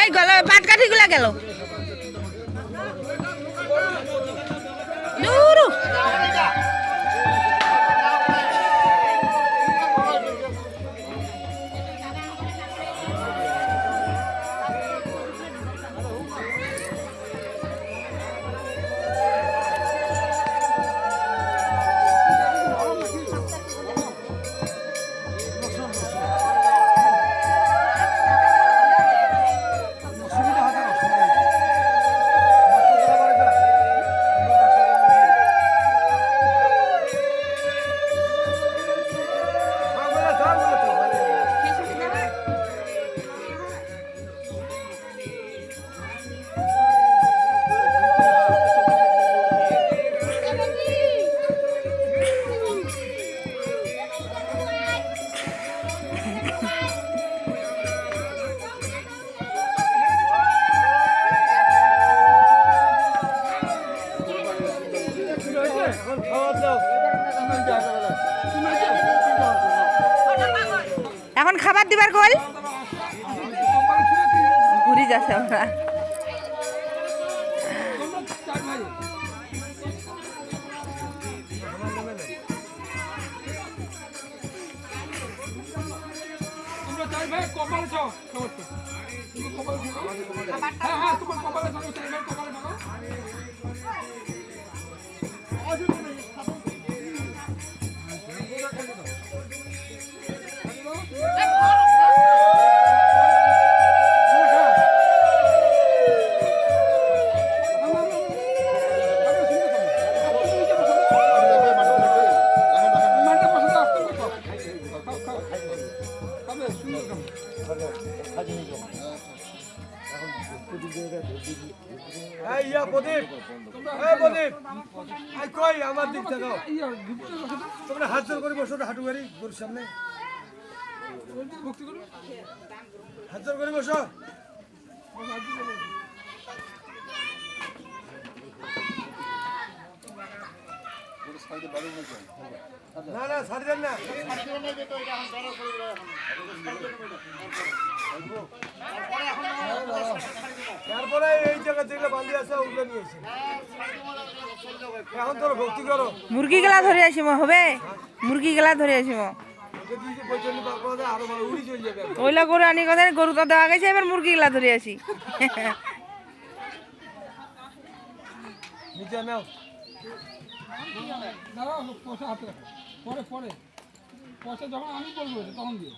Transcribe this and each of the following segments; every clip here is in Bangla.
এই গলা পাটকাঠি গুলা। গেল খাবার দিবার ছুঁয়ে ঘুরি যাচ্ছে আমরা। চার ভাই কপাল কই আমার দিক তোমরা হাত জোর করে বসো হাঁটু গাড়ি, গরুর সামনে। হাত জোর করে বসো। না না, ছাড় দেন না। জায়গা যেগুলো বান্ধি আছে ওগুলো নিয়ে এসে। এখন তোর ভক্তি করো। মুরগি গেলা ধরে আসিম হবে? মুরগি গেলা ধরে আসিম। ওইলা গরু আনি কথা গরু তো দেওয়া গেছে এবার মুরগি গেলা ধরে আসি। নিচে নাও। পরে পরে। পয়সা যখন আমি বলব তখন দিও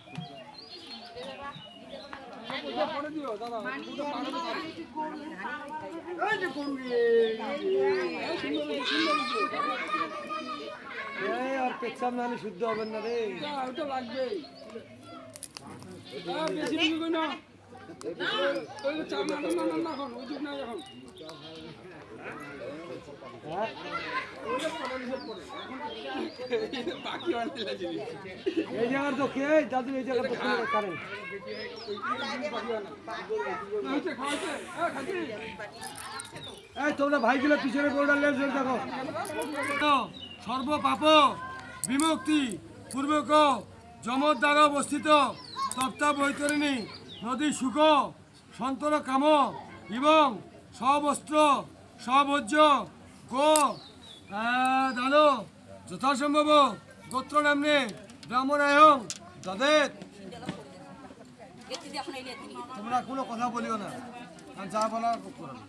আর পেছাম না শুদ্ধ হবেন না রে ওটা বেশি না। এই জায়গার তো তোমরা ভাইগুলো পিছনে গোলডাল লেন্স দেখো সর্ব পাপ বিমুক্তি পূর্বক যমর দ্বারা অবস্থিত তপ্তা বৈতরণী নদী সুখ সন্তর কাম এবং সবস্ত্র সভোজ্য গো দান যথাসম্ভব গোত্র নামনে ব্রাহ্মণায়ং দদেত তোমরা কোনো কথা বলিও না। আর যা বলার করো। না।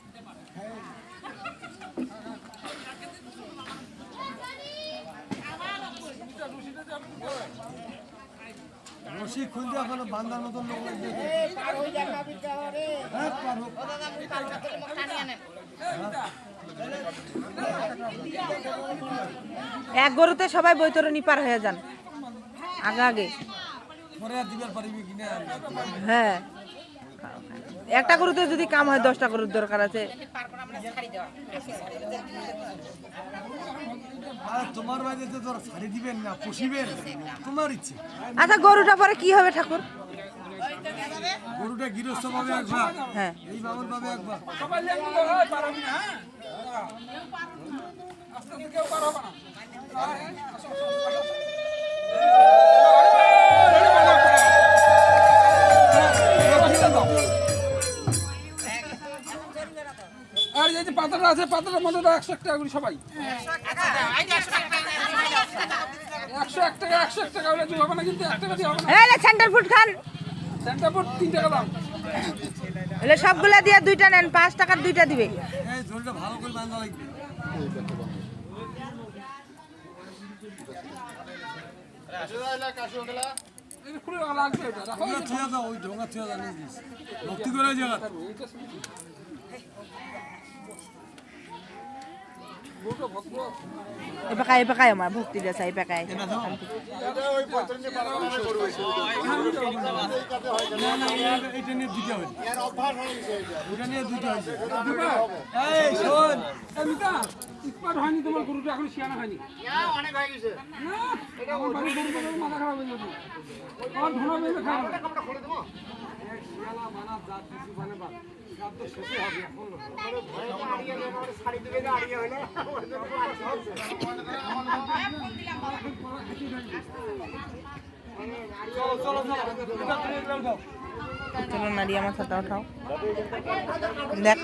রশি খুলতে এখনও বান্দার মতন লোক। হ্যাঁ, পার হোক। এক গরুতে সবাই বৈতরণী পার হয়ে যান। আগে আগে। পরে দিবার পারিবি কিনা? হ্যাঁ। একটা গরুতে যদি কাম হয় দশটা গরুর দরকার আছে। আর তোমার বাড়িতে তো তোর ছাড়ি দিবেন না পুষিবেন। তোমার ইচ্ছে। আচ্ছা গরুটা পরে কি হবে ঠাকুর? গরুটা গৃহস্থ পাবে একবার হ্যাঁ। এই পাবে একবার কেউ পাতাটা আছে পাতাটার মধ্যে দাও একশো এক টাকা করে সবাই। একশো এক টাকা একশো এক টাকা হলে হবে না কিন্তু এক টাকা দিয়ে হবে না। এই সেন্টার ফুড খান। সেন্টারপুর তিন টাকা দাম। এলে সবগুলা দিয়ে দুইটা নেন পাঁচ টাকার দুইটা দিবে। এই ঝোলটা ভালো করে বান্ধা লাগবে। লাগবে এটা রাখো ওগুলো থুয়ে দাও ওই ঢোঙা থুয়ে দাও নিয়ে দিস ভক্তি করে জায়গা এইটা শুধু- গরুটা ভদ্র এই পাকায় এই আমার ভক্তি দিয়েছে এই পাকায় না না এটা- এটা নিয়ে দুইটা হয়েছে ওটা নিয়ে দুইটা হয়েছে এই শোন এই মিতা, ইস্পাত হয়নি তোমার গরুটা এখন চলো নারী আমার সাথে উঠাও দেখ।